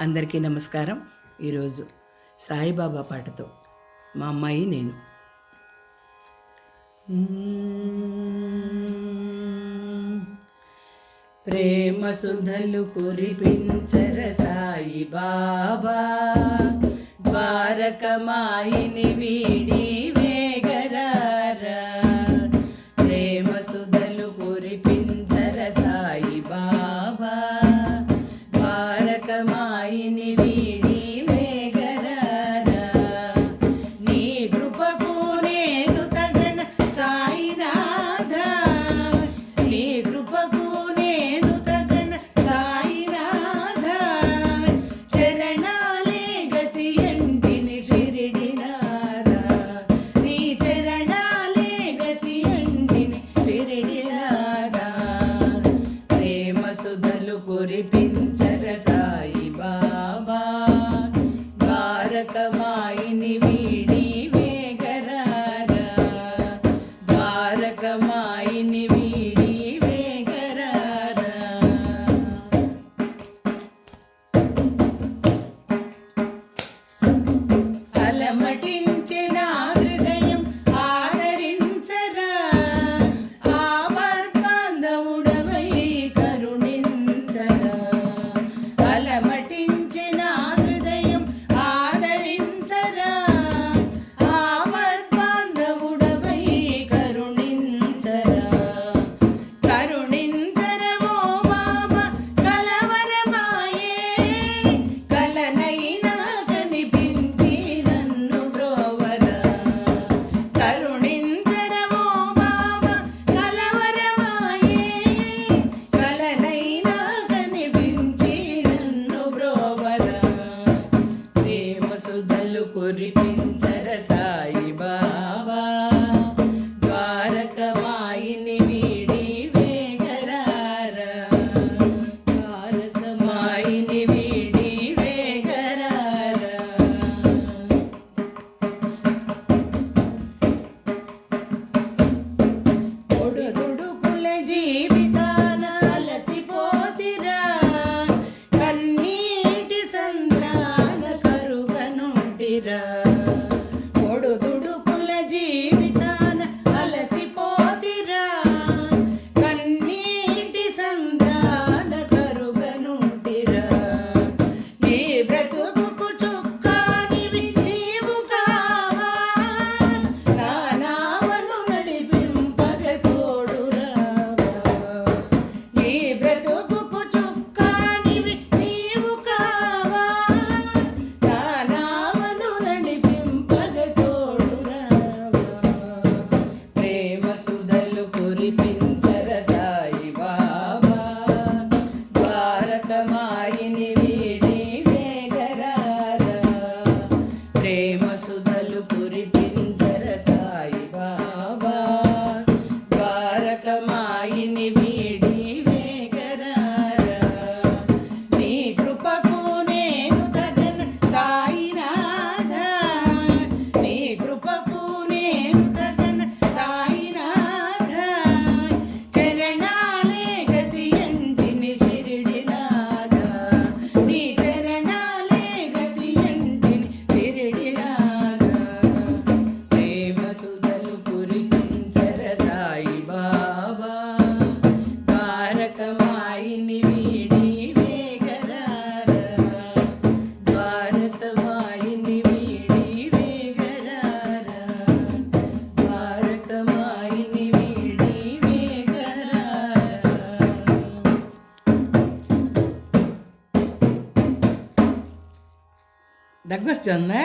అందరికీ నమస్కారం. ఈరోజు సాయిబాబా పాటతో మా అమ్మాయి నేను. ప్రేమ సుధలు కురిపించర సాయిబాబా ద్వారకమాయిని వీడి జీవితాన అలసిపోతిరా కన్నీటి సంద్రాన కరుగనుండిరా ದಾಯಿನಿರಿ దగ్గు వస్తుందా